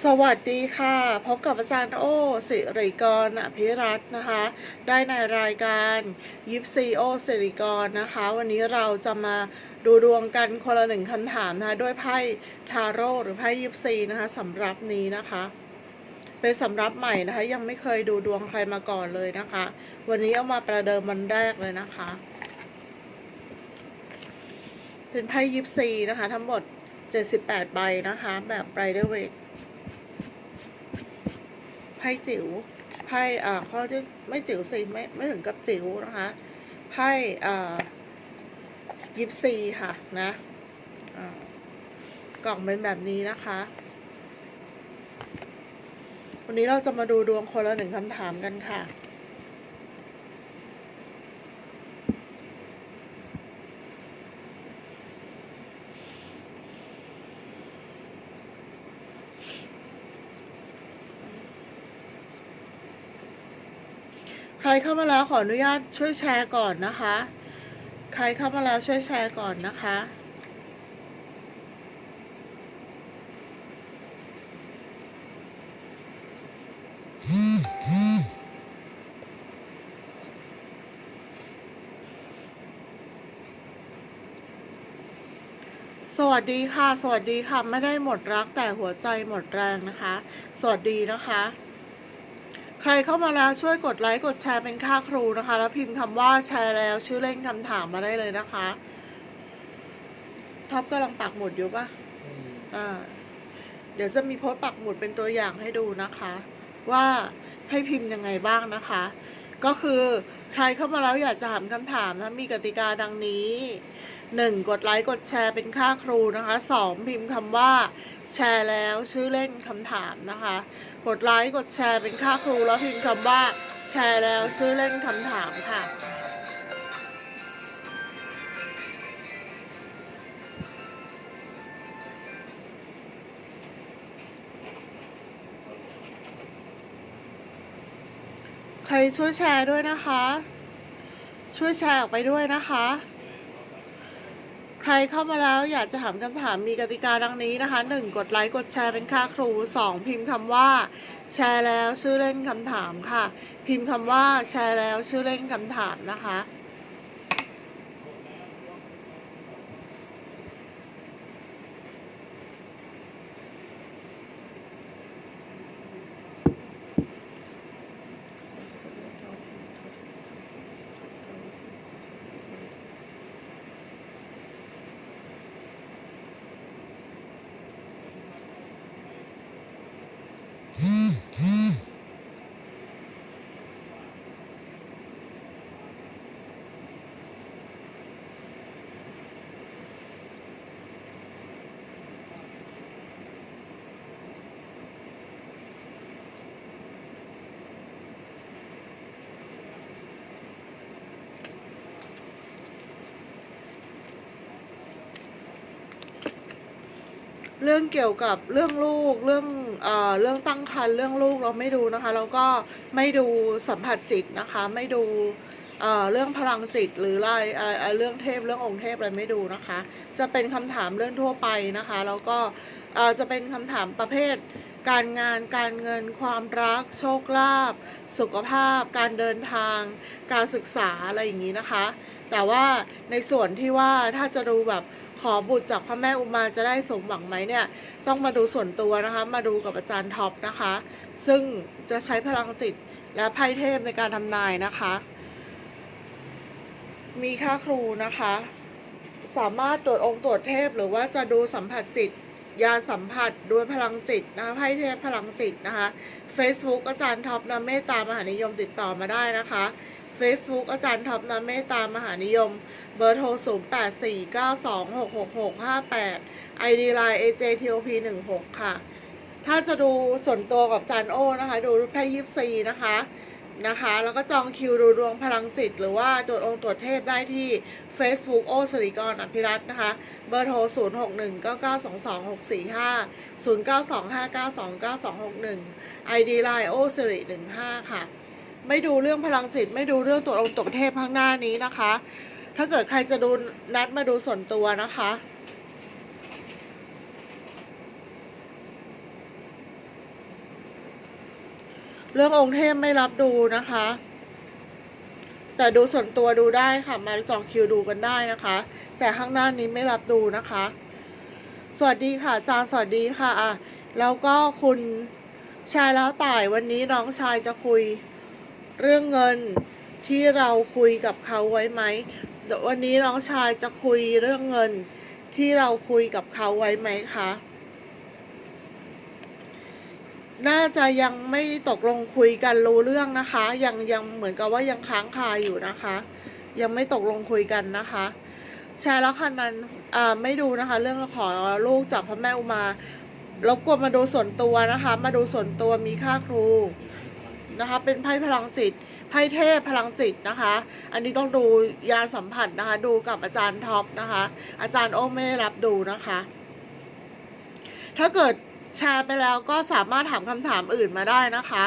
สวัสดีค่ะ พบกับอาจารย์โอสิริกรอภิรัตน์นะคะ ได้ในรายการยิปซีโอสิริกรนะคะ วันนี้เราจะมาดูดวงกันคนละหนึ่งคำถามนะคะ ด้วยไพ่ทาโร่หรือไพ่ยิปซีนะคะสำหรับนี้นะคะ เป็นสำหรับใหม่นะคะ ยังไม่เคยดูดวงใครมาก่อนเลยนะคะ วันนี้เอามาประเดิมวันแรกเลยนะคะ เป็นไพ่ยิปซีนะคะ ทั้งหมด 78 ใบนะคะ แบบไรเดอร์เวท ไพ่จิ๋วไพ่อ่าข้อที่ไม่จิ๋วสิไม่ไม่ถึงกับจิ๋วนะคะไพ่อ่ายิปซีค่ะนะกล่องเป็นแบบนี้นะคะ วันนี้เราจะมาดูดวงคนละหนึ่งคำถามกันค่ะ ใครเข้ามาแล้วขออนุญาตช่วยแชร์ก่อนนะคะ ใครเข้ามาแล้วช่วยแชร์ก่อนนะคะสวัสดีค่ะ สวัสดีค่ะ ไม่ได้หมดรักแต่หัวใจหมดแรงนะคะ สวัสดีนะคะ ใครเข้ามาแล้วช่วยกดไลค์กดแชร์เป็นค่าครูนะคะ แล้วพิมพ์คำว่าแชร์แล้วชื่อเล่นคำถามมาได้เลยนะคะท็อปกำลังปักหมุดอยู่ปะอ่าเดี๋ยวจะมีโพสต์ปักหมุดเป็นตัวอย่างให้ดูนะคะ ว่าให้พิมพ์ยังไงบ้างนะคะ ก็คือใครเข้ามาแล้วอยากจะถามคำถามนะมีกติกาดังนี้ หนึ่งกดไลค์กดแชร์เป็นค่าครูนะคะสองพิมพ์คำว่า แชร์แล้วชื่อเล่นคำถามนะคะ กดไลค์กดแชร์เป็นค่าครูแล้วพิมพ์คำว่า แชร์แล้วชื่อเล่นคำถามค่ะใครช่วยแชร์ด้วยนะคะ ช่วยแชร์ออกไปด้วยนะคะ ใครเข้ามาแล้วอยากจะถามคำถามมีกติกาดังนี้นะคะ 1. กดไลค์กดแชร์เป็นค่าครู 2. พิมพ์คำว่า แชร์แล้วชื่อเล่นคำถามค่ะ พิมพ์คำว่าแชร์แล้วชื่อเล่นคำถามนะคะ เรื่องเกี่ยวกับเรื่องลูกเรื่องเอ่อเรื่องตั้งครรภ์เรื่องลูกเราไม่ดูนะคะแล้วก็ไม่ดูสัมผัสจิตนะคะ ไม่ดูเอ่อเรื่องพลังจิตหรืออะไรอะไรอเรื่องเทพเรื่ององค์เทพอะไรไม่ดูนะคะ จะเป็นคำถามเรื่องทั่วไปนะคะแล้วก็เอ่อจะเป็นคำถามประเภท การงานการเงินความรัก โชคลาภสุขภาพ การเดินทาง การศึกษาอะไรอย่างนี้นะคะ แต่ว่าในส่วนที่ว่าถ้าจะดูแบบ ขอบุตรจากพระแม่อุมาจะได้สมหวังไหมเนี่ย ต้องมาดูส่วนตัวนะคะ มาดูกับอาจารย์ท็อปนะคะ ซึ่งจะใช้พลังจิตและไพ่เทพในการทำนายนะคะ มีค่าครูนะคะ สามารถตรวจองค์ตรวจเทพหรือว่าจะดูสัมผัสจิตยาสัมผัสด้วยพลังจิตนะคะไพ่เทพพลังจิตนะคะ Facebook อาจารย์ท็อปนะเมตตามหานิยมติดต่อมาได้นะคะ Facebook อาจารย์ท็อปนะเมตตามหานิยม เบอร์โทร 0 8 4 9 2 6 6 6 5 8 ID Line AJTOP 1 6 ค่ะ ถ้าจะดูส่วนตัวกับจารย์โอนะคะ ดูไพ่ยิปซีนะคะนะคะ แล้วก็จองคิวดูดวงพลังจิต หรือว่าตรวจองค์ตรวจเทพได้ที่ Facebook โอสริกรอภิรัตน์นะคะ เบอร์โทร 0 6 1 9 9 2 2 6 4 5 0 9 2 5 9 2 9 2 6 1 ID Line โอสริ15 ค่ะ ไม่ดูเรื่องพลังจิต ไม่ดูเรื่องตรวจองค์ตรวเทพข้างหน้านี้นะคะ ถ้าเกิดใครจะดูนัดมาดูส่วนตัวนะคะเรื่ององค์เทพไม่รับดูนะคะ แต่ดูส่วนตัวดูได้ค่ะ มาจองคิวดูกันได้นะคะ แต่ข้างหน้านี้ไม่รับดูนะคะ สวัสดีค่ะจารย์สวัสดีค่ะอะแล้วก็คุณชายแล้วต่ายวันนี้น้องชายจะคุย เรื่องเงินที่เราคุยกับเขาไว้ไหมวันนี้น้องชายจะคุยเรื่องเงินที่เราคุยกับเขาไว้ไหมคะ น่าจะยังไม่ตกลงคุยกันรู้เรื่องนะคะ ยังยังเหมือนกับว่ายังค้างคาอยู่นะคะ ยังไม่ตกลงคุยกันนะคะแชร์แล้วคันนั้นอ่าไม่ดูนะคะ เรื่องขอลูกจากพระแม่อุมารบกวนมาดูส่วนตัวนะคะ มาดูส่วนตัวมีค่าครู นะคะ เป็นไพ่พลังจิต ไพ่เทพพลังจิตนะคะ อันนี้ต้องดูยาสัมผัสนะคะ ดูกับอาจารย์ท็อปนะคะ อาจารย์โอ้ไม่ได้รับดูนะคะ ถ้าเกิดแชร์ไปแล้วก็สามารถถามคำถามอื่นมาได้นะคะ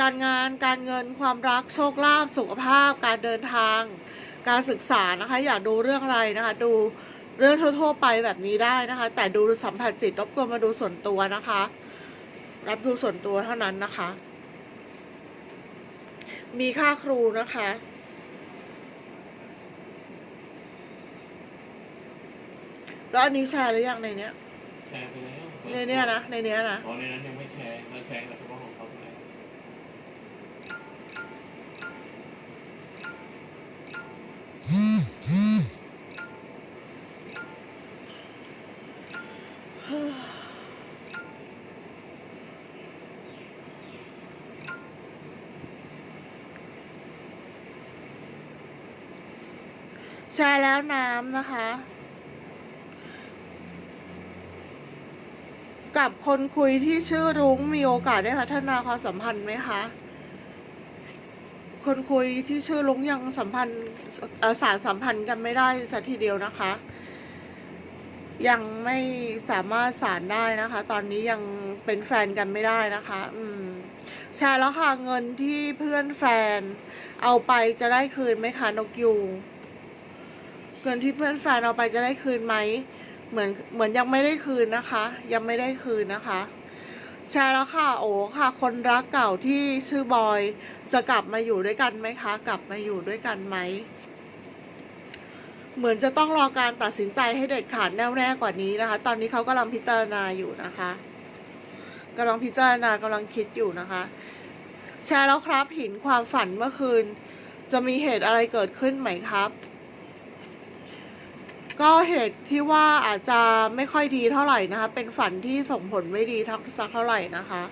การงานการเงินความรักโชคลาภสุขภาพ การเดินทาง การศึกษานะคะ อยากดูเรื่องอะไรนะคะ ดูเรื่องทั่วๆไปแบบนี้ได้นะคะ แต่ดูสัมผัสจิตรบกวนมาดูส่วนตัวนะคะ รับดูส่วนตัวเท่านั้นนะคะ มีค่าครูนะคะ แล้วอันนี้แชร์หรือยังในเนี้ย แชร์ไปแล้วในเนี้ยนะ ในเนี้ยนะ อ๋อในนั้นยังไม่แชร์เราแชร์กับเฉพาะของเขาเท่านั้น แชร์แล้วน้ำนะคะ กับคนคุยที่ชื่อรุ้งมีโอกาสได้พัฒนาความสัมพันธ์ไหมคะ คนคุยที่ชื่อรุ้งยังสัมพันธ์สารสัมพันธ์กันไม่ได้สัทีเดียวนะคะ ยังไม่สามารถสารได้นะคะ ตอนนี้ยังเป็นแฟนกันไม่ได้นะคะ อืมแชร์แล้วค่ะเงินที่เพื่อนแฟน เอาไปจะได้คืนไหมคะนกยูง เงินที่เพื่อนแฟนเอาไปจะได้คืนไหมเหมือนเหมือนยังไม่ได้คืนนะคะ ยังไม่ได้คืนนะคะ แชร์แล้วค่ะโอ้ค่ะ คนรักเก่าที่ชื่อบอย จะกลับมาอยู่ด้วยกันไหมคะ กลับมาอยู่ด้วยกันไหมเหมือนจะต้องรอการตัดสินใจให้เด็ดขาดแน่วแน่กว่านี้นะคะ ตอนนี้เขากำลังพิจารณาอยู่นะคะกำลังพิจารณากำลังคิดอยู่นะคะ แชร์แล้วครับหินความฝันเมื่อคืน จะมีเหตุอะไรเกิดขึ้นไหมครับ ก็เหตุที่ว่าอาจจะไม่ค่อยดีเท่าไหร่นะคะ เป็นฝันที่ส่งผลไม่ดีทักสักเท่าไหร่นะคะ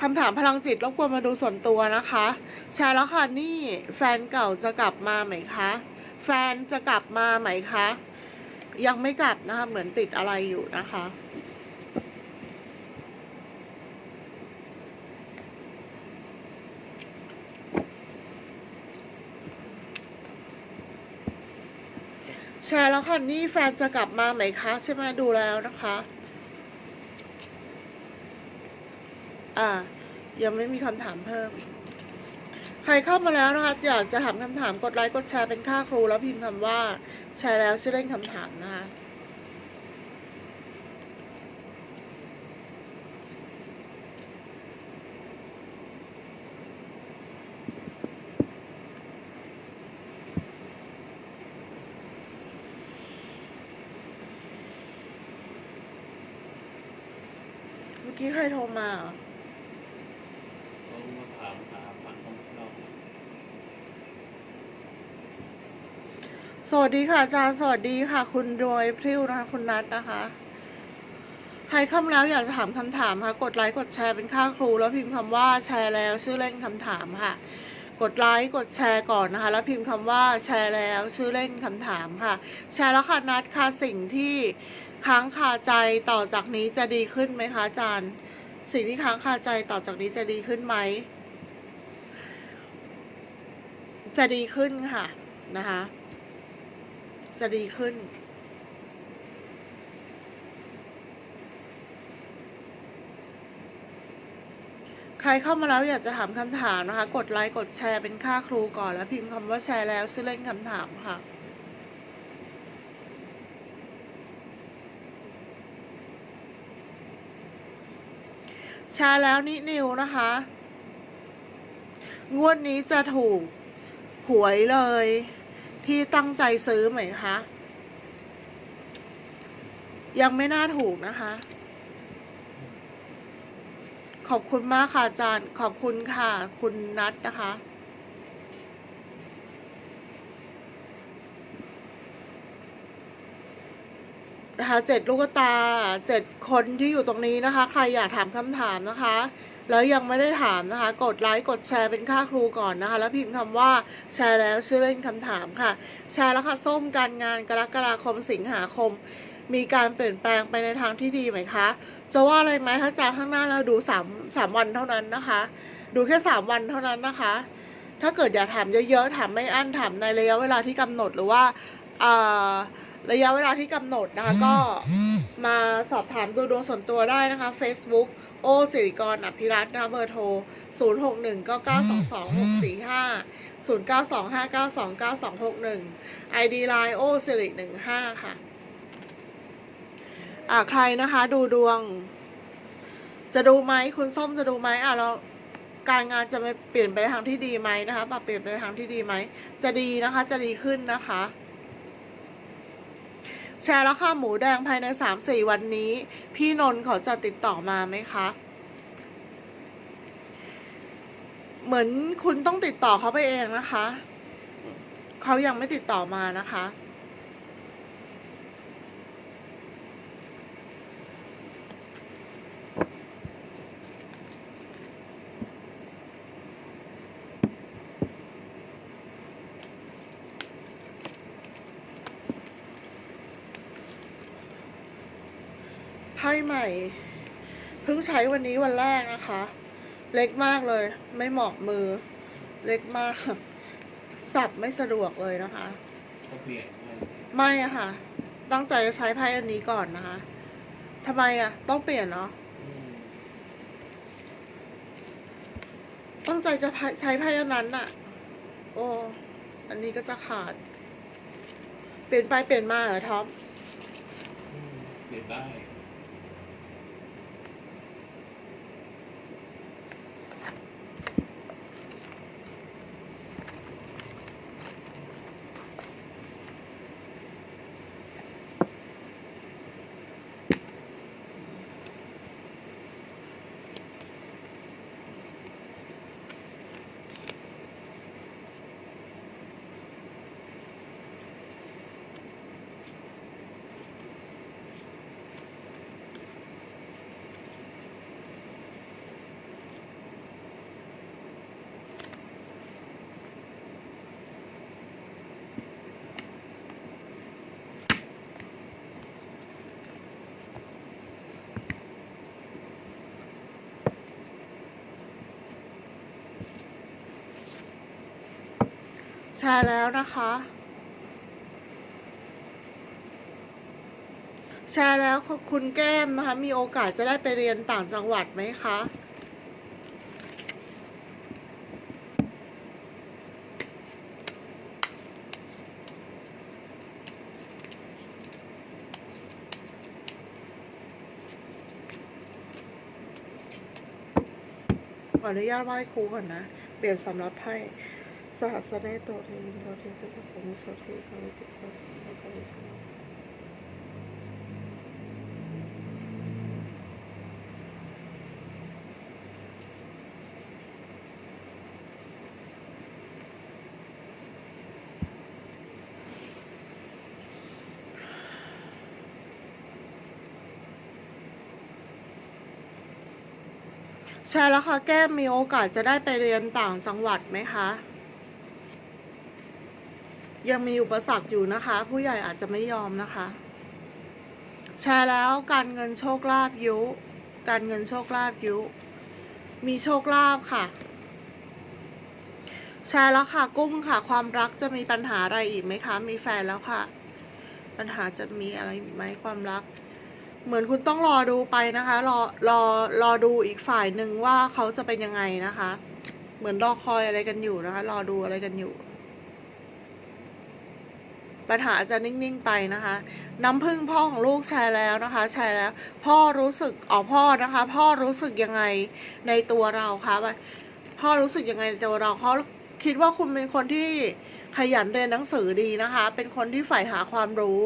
คำถามพลังจิตรบกวนมาดูส่วนตัวนะคะ แชร์แล้วค่ะนี่แฟนเก่าจะกลับมาไหมคะ แฟนจะกลับมาไหมคะ ยังไม่กลับนะคะ เหมือนติดอะไรอยู่นะคะ แชร์แล้วค่ะนี่แฟนจะกลับมาไหมคะใช่ไหมดูแล้วนะคะ อ่า ยังไม่มีคำถามเพิ่ม ใครเข้ามาแล้วนะคะอยากจะถามคำถามกดไลค์กดแชร์เป็นค่าครูแล้วพิมพ์คำว่า แชร์แล้วชื่อเล่นคำถามนะคะ ครโทรมาเหรอเขามาถามถามฟังของเราสวัสดีค่ะอาจารย์สวัสดีค่ะ คุณรวยพริ้วนะคะคุณนัทนะคะ ใครเข้ามาแล้วอยากจะถามคำถามค่ะ กดไลค์กดแชร์เป็นค่าครู แล้วพิมพ์คำว่าแชร์แล้วชื่อเล่นคำถามค่ะ กดไลค์กดแชร์ก่อนนะคะ แล้วพิมพ์คำว่าแชร์แล้วชื่อเล่นคำถามค่ะ แชร์แล้วค่ะนัดค่ะสิ่งที่ค้างคาใจต่อจากนี้จะดีขึ้นไหมคะอาจารย์ สิ่งที่ค้างคาใจต่อจากนี้จะดีขึ้นไหม จะดีขึ้นค่ะนะคะ จะดีขึ้น ใครเข้ามาแล้วอยากจะถามคำถามนะคะ กดไลค์กดแชร์เป็นค่าครูก่อนแล้วพิมพ์คำว่าแชร์แล้วชื่อเล่นคำถามค่ะ แชร์แล้วนินิวนะคะ งวดนี้จะถูกหวยเลย ที่ตั้งใจซื้อไหมคะ ยังไม่น่าถูกนะคะ ขอบคุณมากค่ะอาจารย์ ขอบคุณค่ะ คุณนัทนะคะ นะคะเจ็ดลูกตาเจ็ดคนที่อยู่ตรงนี้นะคะ ใครอยากถามคำถามนะคะ แล้วยังไม่ได้ถามนะคะ กดไลค์กดแชร์เป็นค่าครูก่อนนะคะ แล้วพิมพ์คำว่าแชร์แล้วชื่อเล่นคำถามค่ะ แชร์แล้วค่ะส้มการงานกรกฎาคมสิงหาคม มีการเปลี่ยนแปลงไปในทางที่ดีไหมคะ จะว่าอะไรไหมถ้าจารย์ข้างหน้าเราดูสามสามวันเท่านั้นนะคะ ดูแค่สามวันเท่านั้นนะคะ ถ้าเกิดอยากถามเยอะๆถามไม่อั้นถามในระยะเวลาที่กำหนดหรือว่าอ่อ ระยะเวลาที่กำหนดนะคะ ก็มาสอบถามดูดวงส่วนตัวได้นะคะ Facebook โอสิริกรอภิรัตน์นะคะเบอร์โทร 0 6 1 9 9 2 2 6 4 5 0 9 2 5 9 2 9 2 6 1 ID Line โอสิริ15 ค่ะอ่าใครนะคะ ดูดวง จะดูไหมคุณส้มจะดูไหมอะแล้วการงานจะไปเปลี่ยนไปทางที่ดีไหมนะคะปรับเปลี่ยนไปทางที่ดีไหม จะดีนะคะ จะดีขึ้นนะคะ แชร์ราคาหมูแดงภายในสามสี่วันนี้ พี่นนท์เขาจะติดต่อมาไหมคะ เหมือนคุณต้องติดต่อเขาไปเองนะคะ เขายังไม่ติดต่อมานะคะ เพิ่งใช้วันนี้วันแรกนะคะ เล็กมากเลย ไม่เหมาะมือ เล็กมาก สับไม่สะดวกเลยนะคะ ก็เปลี่ยนให้ไม่อะค่ะ ตั้งใจจะใช้ไพ่อันนี้ก่อนนะคะทำไมอะต้องเปลี่ยนเนาะอืมตั้งใจจะใช้ไพ่อันนั้นอะโอ้อันนี้ก็จะขาด เปลี่ยนไปเปลี่ยนมาเหรอท็อปอืมเปลี่ยนได้ แชร์แล้วนะคะ แชร์แล้วคุณแก้มนะคะ มีโอกาสจะได้ไปเรียนต่างจังหวัดไหมคะขออนุญาตไหว้ครูก่อนนะ เปลี่ยนสำรับไพ่ สหัสเนโตเทวินโตเทพิสัพพมุโสเทคาวิจิปัสสะภะคะวิโตใช่แล้วค่ะแก้มมีโอกาสจะได้ไปเรียนต่างจังหวัดไหมคะ ยังมีอุปสรรคอยู่นะคะ ผู้ใหญ่อาจจะไม่ยอมนะคะ แชร์แล้วการเงินโชคลาภยุ การเงินโชคลาภยุ มีโชคลาภค่ะ แชร์แล้วค่ะ กุ้งค่ะ ความรักจะมีปัญหาอะไรอีกไหมคะ มีแฟนแล้วค่ะ ปัญหาจะมีอะไรอีกไหมความรัก เหมือนคุณต้องรอดูไปนะคะ รอรอรอดูอีกฝ่ายหนึ่งว่าเขาจะเป็นยังไงนะคะ เหมือนรอคอยอะไรกันอยู่นะคะ รอดูอะไรกันอยู่ ปัญหาจะนิ่งๆไปนะคะ น้ำพึ่งพ่อของลูกแชร์แล้วนะคะแชร์แล้ว พ่อรู้สึกอ๋อพ่อนะคะ พ่อรู้สึกยังไงในตัวเราคะพ่อรู้สึกยังไงในตัวเราเขาคิดว่าคุณเป็นคนที่ขยันเรียนหนังสือดีนะคะ เป็นคนที่ใฝ่หาความรู้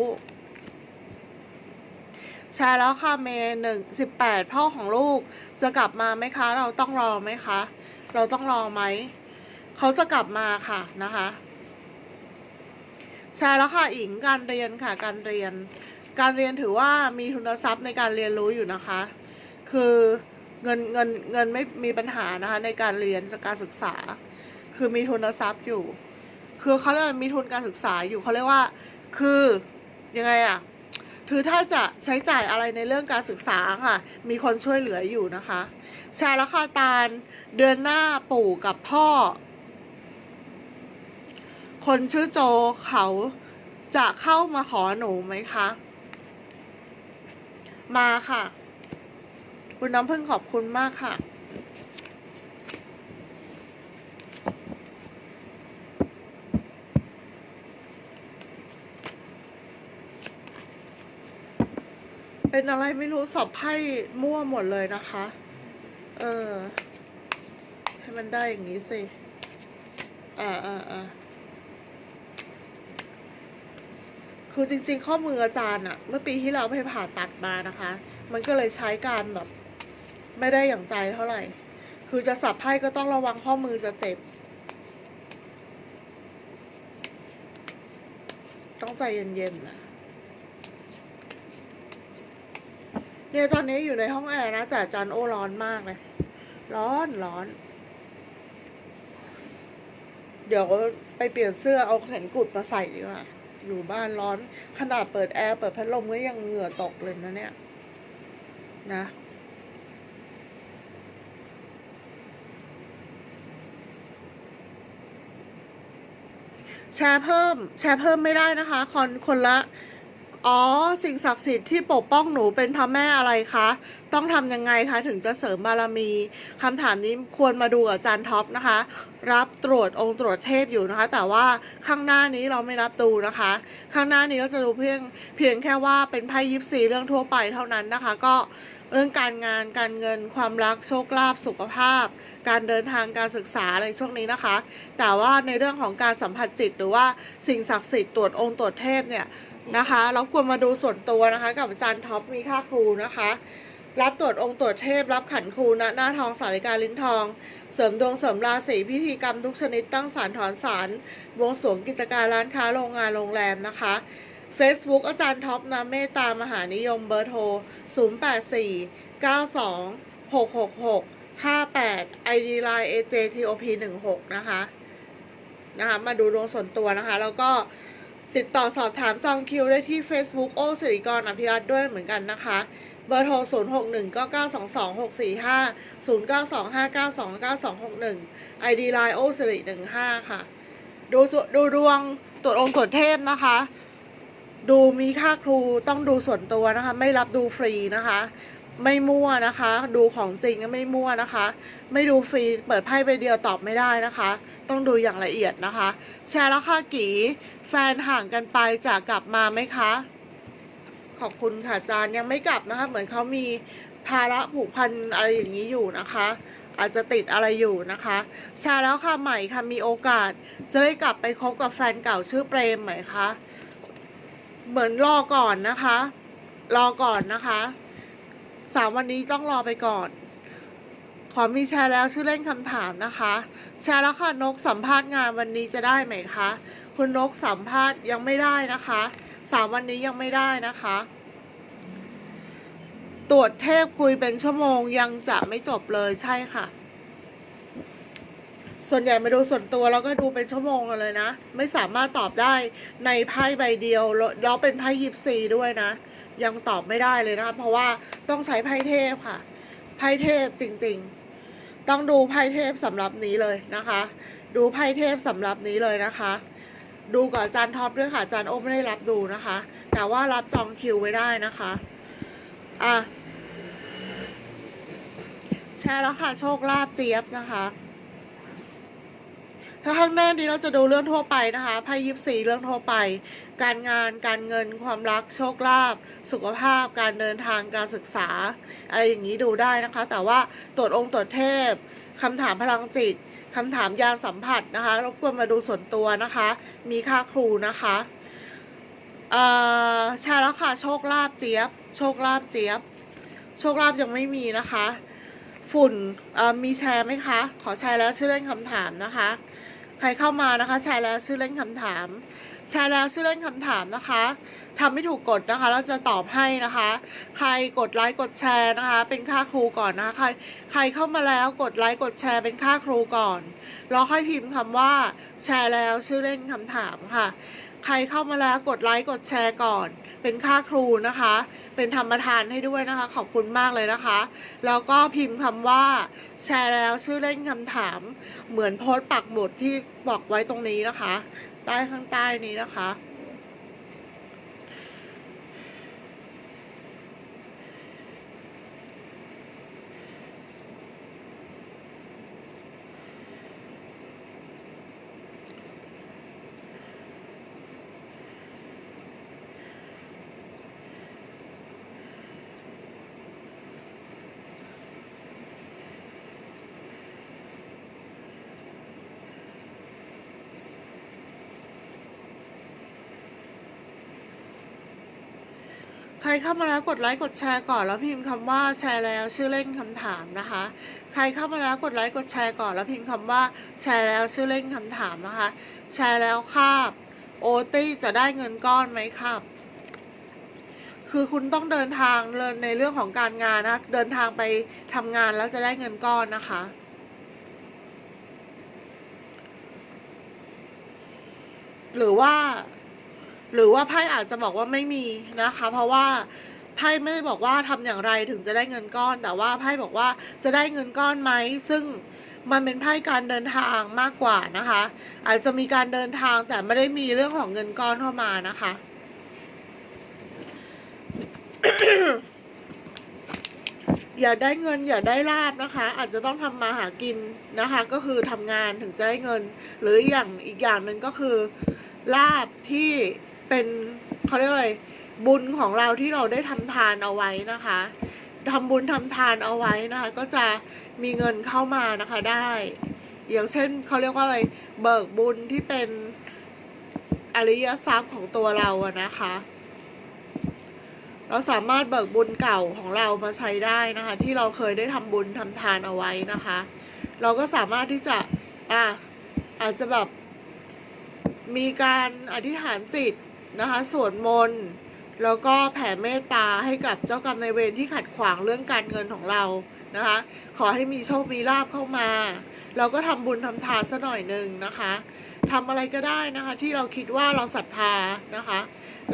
แชร์แล้วค่ะเมย์หนึ่งสิบแปดพ่อของลูกจะกลับมาไหมคะ เราต้องรอไหมคะ เราต้องรอไหม เขาจะกลับมาค่ะนะคะ แชร์แล้วค่ะอิงการเรียนค่ะการเรียน การเรียนถือว่ามีทุนทรัพย์ในการเรียนรู้อยู่นะคะ คือเงินเงินเงินไม่มีปัญหานะคะในการเรียนการศึกษา คือมีทุนทรัพย์อยู่ คือเขาเรียกมีทุนการศึกษาอยู่เขาเรียกว่า คือยังไงอะคือถ้าจะใช้จ่ายอะไรในเรื่องการศึกษาค่ะ มีคนช่วยเหลืออยู่นะคะ แชร์แล้วค่ะตาลเดือนหน้าปู่กับพ่อ คนชื่อโจเขาจะเข้ามาขอหนูไหมคะ มาค่ะ คุณน้ำพึ่งขอบคุณมากค่ะ เป็นอะไรไม่รู้สอบไพ่มั่วหมดเลยนะคะ เออ ให้มันได้อย่างนี้สิ อ่าอ่าอ่า คือจริง ๆ ข้อมืออาจารย์อะเมื่อปีที่เราไปผ่าตัดมานะคะ มันก็เลยใช้การแบบไม่ได้อย่างใจเท่าไหร่ คือจะสับไพ่ก็ต้องระวังข้อมือจะเจ็บ ต้องใจเย็นๆนะเนี่ยตอนนี้อยู่ในห้องแอร์นะ แต่อาจารย์โอร้อนมากเลย ร้อนร้อน เดี๋ยวไปเปลี่ยนเสื้อเอาแขนกุดมาใส่ดีกว่า อยู่บ้านร้อน ขนาดเปิดแอร์เปิดพัดลมก็ยังเหงื่อตกเลยนะเนี่ย นะ แชร์เพิ่ม แชร์เพิ่มไม่ได้นะคะ คนคนละ อ๋อ สิ่งศักดิ์สิทธิ์ที่ปกป้องหนูเป็นพระแม่อะไรคะ ต้องทำยังไงคะถึงจะเสริมบารมีคำถามนี้ควรมาดูกับอาจารย์ท็อปนะคะ รับตรวจองค์ตรวจเทพอยู่นะคะ แต่ว่าข้างหน้านี้เราไม่รับดูนะคะ ข้างหน้านี้เราจะดูเพียงเพียงแค่ว่าเป็นไพ่ยิปซีเรื่องทั่วไปเท่านั้นนะคะ ก็เรื่องการงานการเงินความรักโชคลาภสุขภาพ การเดินทางการศึกษาอะไรช่วงนี้นะคะ แต่ว่าในเรื่องของการสัมผัสจิต หรือว่าสิ่งศักดิ์สิทธิ์ตรวจองค์ตรวจเทพเนี่ย นะคะเราควรมาดูส่วนตัวนะคะ กับอาจารย์ท็อปมีค่าครูนะคะ รับตรวจองค์ตรวจเทพ รับขันครูณหน้าทองสาริกาลิ้นทอง เสริมดวงเสริมราศีพิธีกรรมทุกชนิดตั้งศาลถอนศาลบวงสวงกิจการร้านค้าโรงงานโรงแรมนะคะ Facebook อาจารย์ท็อปนะเมตตามหานิยมเบอร์โทร 084 92 666 58 ID Line AJTOP 16นะคะนะคะ มาดูดวงส่วนตัวนะคะ แล้วก็ ติดต่อสอบถามจองคิวได้ที่ Facebook โอสิริกรอภิรัตด้วยเหมือนกันนะคะ เบอร์โทร 0 6 1 9 9 2 2 6 4 5 0 9 2 5 9 2 9 2 6 1 ID Line โอสิริ15 ค่ะ ดูส่วนดูดวงตรวจองค์ตรวจเทพนะคะ ดูมีค่าครูต้องดูส่วนตัวนะคะ ไม่รับดูฟรีนะคะ ไม่มั่วนะคะ ดูของจริงก็ไม่มั่วนะคะ ไม่ดูฟรีเปิดไพ่ใบเดียวตอบไม่ได้นะคะ ต้องดูอย่างละเอียดนะคะ แชร์แล้วค่ะกีแฟนห่างกันไปจะกลับมาไหมคะ ขอบคุณค่ะจารย์ยังไม่กลับนะคะ เหมือนเขามีภาระผูกพันอะไรอย่างนี้อยู่นะคะ อาจจะติดอะไรอยู่นะคะ แชร์แล้วค่ะใหม่ค่ะมีโอกาส จะได้กลับไปคบกับแฟนเก่าชื่อเปรมไหมคะเหมือนรอก่อนนะคะ รอก่อนนะคะสามวันนี้ต้องรอไปก่อน อมีแชร์แล้วชื่อเล่นคำถามนะคะ แชร์แล้วค่ะนกสัมภาษณ์งานวันนี้จะได้ไหมคะ คุณนกสัมภาษณ์ยังไม่ได้นะคะสามวันนี้ยังไม่ได้นะคะ ตรวจเทพคุยเป็นชั่วโมงยังจะไม่จบเลยใช่ค่ะ ส่วนใหญ่มาดูส่วนตัวแล้วก็ดูเป็นชั่วโมงกันเลยนะ ไม่สามารถตอบได้ในไพ่ใบเดียวแล้วเป็นไพ่ยิปซีด้วยนะ ยังตอบไม่ได้เลยนะ เพราะว่าต้องใช้ไพ่เทพค่ะ ไพ่เทพจริง ๆ ต้องดูไพ่เทพสำหรับนี้เลยนะคะ ดูไพ่เทพสำหรับนี้เลยนะคะ ดูกับอาจารย์ท็อปด้วยค่ะจารย์โอไม่ได้รับดูนะคะ แต่ว่ารับจองคิวไว้ได้นะคะอะแชร์แล้วค่ะ โชคลาภเจี๊ยบนะคะถ้าข้างหน้านี้เราจะดูเรื่องทั่วไปนะคะไพ่ยิปซีเรื่องทั่วไป การงานการเงินความรักโชคลาภสุขภาพ การเดินทางการศึกษา อะไรอย่างนี้ดูได้นะคะ แต่ว่าตรวจองค์ตรวจเทพคำถามพลังจิตคำถามยาสัมผัสนะคะรบกวนมาดูส่วนตัวนะคะ มีค่าครูนะคะเอ่อช่แล้วค่ะโชคลาภเจี๊ยบ โชคลาภเจี๊ยบ โชคลาภยังไม่มีนะคะ ฝุ่นอ่อมีแชร์ไหมคะ ขอแชร์แล้วชื่อเล่นคำถามนะคะ ใครเข้ามานะคะแชร์แล้วชื่อเล่นคำถามแชร์แล้วชื่อเล่นคำถามนะคะทำไม่ถูกกดนะคะเราจะตอบให้นะคะ ใครกดไลค์กดแชร์นะคะ เป็นค่าครูก่อนนะคะใครใครเข้ามาแล้วกดไลค์กดแชร์เป็นค่าครูก่อนแล้วค่อยพิมพ์คำว่าแชร์แล้วชื่อเล่นคำถามค่ะ ใครเข้ามาแล้วกดไลค์กดแชร์ก่อน เป็นค่าครูนะคะ เป็นธรรมทานให้ด้วยนะคะ ขอบคุณมากเลยนะคะ แล้วก็พิมพ์คำว่า แชร์แล้วชื่อเล่นคำถาม เหมือนโพสต์ปักหมุดที่บอกไว้ตรงนี้นะคะ ใต้ข้างใต้นี้นะคะ เข้ามาแล้วกดไลค์กดแชร์ก่อนแล้วพิมพ์คำว่าแชร์แล้วชื่อเล่นคำถามนะคะ ใครเข้ามาแล้วกดไลค์กดแชร์ก่อนแล้วพิมพ์คำว่าแชร์แล้วชื่อเล่นคำถามนะคะ แชร์แล้วคาบโอตี้จะได้เงินก้อนไหมครับคือคุณต้องเดินทางเในเรื่องของการงานนะเดินทางไปทำงานแล้วจะได้เงินก้อนนะคะ หรือว่า หรือว่าไพ่อาจจะบอกว่าไม่มีนะคะ เพราะว่าไพ่ไม่ได้บอกว่าทำอย่างไรถึงจะได้เงินก้อน แต่ว่าไพ่บอกว่าจะได้เงินก้อนไหมซึ่งมันเป็นไพ่การเดินทางมากกว่านะคะ อาจจะมีการเดินทางแต่ไม่ได้มีเรื่องของเงินก้อนเข้ามานะคะ อย่าได้เงินอย่าได้ลาบนะคะ อาจจะต้องทำมาหากินนะคะ ก็คือทำงานถึงจะได้เงิน หรืออย่างอีกอย่างหนึ่งก็คือลาบที่ เป็นเขาเรียกอะไรบุญของเราที่เราได้ทำทานเอาไว้นะคะทำบุญทำทานเอาไว้นะคะ ก็จะมีเงินเข้ามานะคะได้ อย่างเช่นเขาเรียกว่าอะไรเบิกบุญที่เป็นอริยทรัพย์ของตัวเราอะนะคะ เราสามารถเบิกบุญเก่าของเรามาใช้ได้นะคะ ที่เราเคยได้ทำบุญทำทานเอาไว้นะคะ เราก็สามารถที่จะอะอาจจะแบบมีการอธิษฐานจิต นะคะสวดมนต์แล้วก็แผ่เมตตาให้กับเจ้ากรรมนายเวรที่ขัดขวางเรื่องการเงินของเรานะคะ ขอให้มีโชคมีลาภเข้ามา เราก็ทำบุญทำทานสัหน่อยหนึ่งนะคะทำอะไรก็ได้นะคะ ที่เราคิดว่าเราศรัทธานะคะ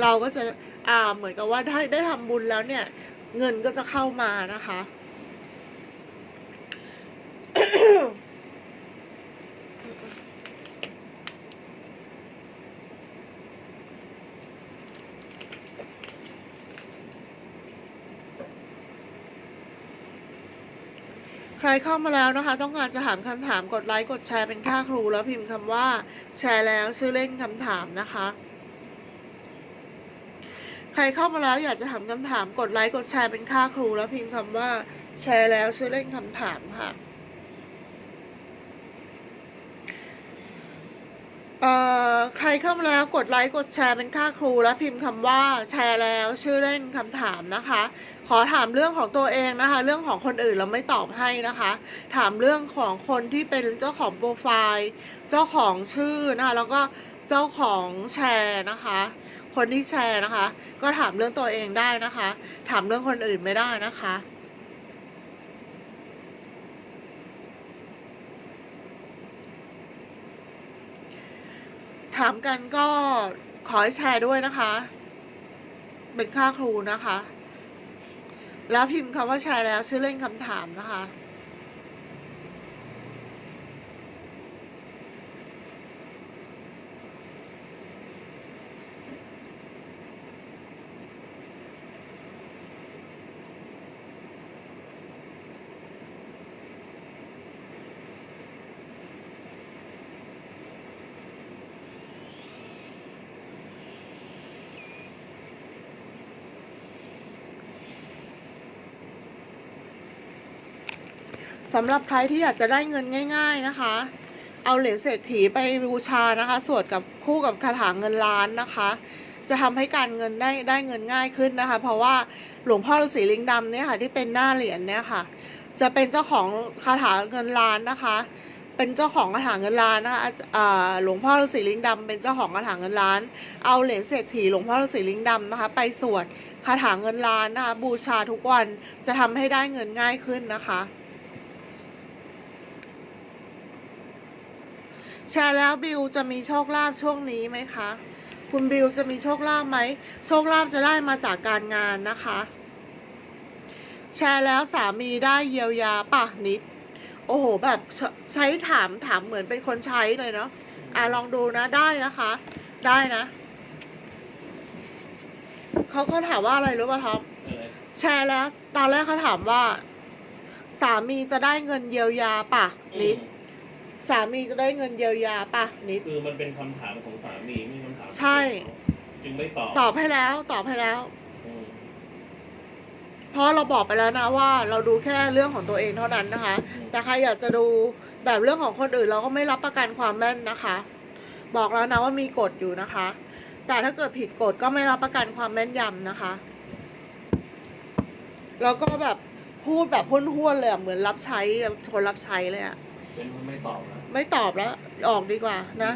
เราก็จะอ่าเหมือนกับว่าได้ได้ทำบุญแล้วเนี่ย เงินก็จะเข้ามานะคะ ใครเข้ามาแล้วนะคะ ต้องการจะถามคำถามกดไลค์กดแชร์เป็นค่าครูแล้วพิมพ์คำว่า แชร์แล้วชื่อเล่นคำถามนะคะ ใครเข้ามาแล้วอยากจะถามคำถามกดไลค์กดแชร์เป็นค่าครูแล้วพิมพ์คำว่า แชร์แล้วชื่อเล่นคำถามค่ะเอ่อใคร เข้ามาแล้วกดไลค์กดแชร์เป็นค่าครูแล้วพิมพ์คำว่าแชร์แล้วชื่อเล่นคำถามนะคะ ขอถามเรื่องของตัวเองนะคะ เรื่องของคนอื่นเราไม่ตอบให้นะคะ ถามเรื่องของคนที่เป็นเจ้าของโปรไฟล์เจ้าของชื่อนะคะแล้วก็เจ้าของแชร์นะคะ คนที่แชร์นะคะ ก็ถามเรื่องตัวเองได้นะคะ ถามเรื่องคนอื่นไม่ได้นะคะามกันก็ขอให้แชร์ด้วยนะคะ เป็นค่าครูนะคะ แล้วพิมพ์คำว่าแชร์แล้วชื่อเล่นคำถามนะคะ สำหรับใครที่อยากจะได้เงินง่าย ๆนะคะ เอาเหรียญเศรษฐีไปบูชานะคะ สวดกับคู่กับคาถาเงินล้านนะคะ จะทำให้การเงินได้ได้เงินง่ายขึ้นนะคะ เพราะว่าหลวงพ่อฤาษีลิงดำเนี่ยค่ะที่เป็นหน้าเหรียญเนี่ยค่ะ จะเป็นเจ้าของคาถาเงินล้านนะคะ เป็นเจ้าของคาถาเงินล้านนะคะหลวงพ่อฤาษีลิงดำเป็นเจ้าของคาถาเงินล้าน เอาเหรียญเศรษฐีหลวงพ่อฤาษีลิงดำนะคะ ไปสวดคาถาเงินล้านนะคะบูชาทุกวันจะทำให้ได้เงินง่ายขึ้นนะคะ แชร์แล้วบิวจะมีโชคลาภช่วงนี้ไหมคะ คุณบิวจะมีโชคลาภไหม โชคลาภจะได้มาจากการงานนะคะ แชร์แล้วสามีได้เยียวยาป่ะนิด โอ้โห แบบใช้ถามถามเหมือนเป็นคนใช้เลยเนาะ อะลองดูนะได้นะคะ ได้นะเขาเขาถามว่าอะไรรู้ป่ะท็อปแชร์แล้ว ตอนแรกเขาถามว่า สามีจะได้เงินเยียวยาป่ะนิด สามีจะได้เงินเยียวยาป่ะนิด คือมันเป็นคำถามของสามีไม่คำถามของใช่ เขาจึงไม่ตอบตอบให้แล้วตอบให้แล้ว อืมเพราะเราบอกไปแล้วนะว่า เราดูแค่เรื่องของตัวเองเท่านั้นนะคะ แต่ใครอยากจะดูแบบเรื่องของคนอื่นเราก็ไม่รับประกันความแม่นนะคะ บอกแล้วนะว่ามีกฎอยู่นะคะ แต่ถ้าเกิดผิดกฎก็ไม่รับประกันความแม่นยำนะคะ แล้วก็แบบพูดแบบห้วนๆเลยอะเหมือนรับใช้คนรับใช้เลยอะ เป็นไม่ตอบแล้วไม่ตอบแล้ว ออกดีกว่านะ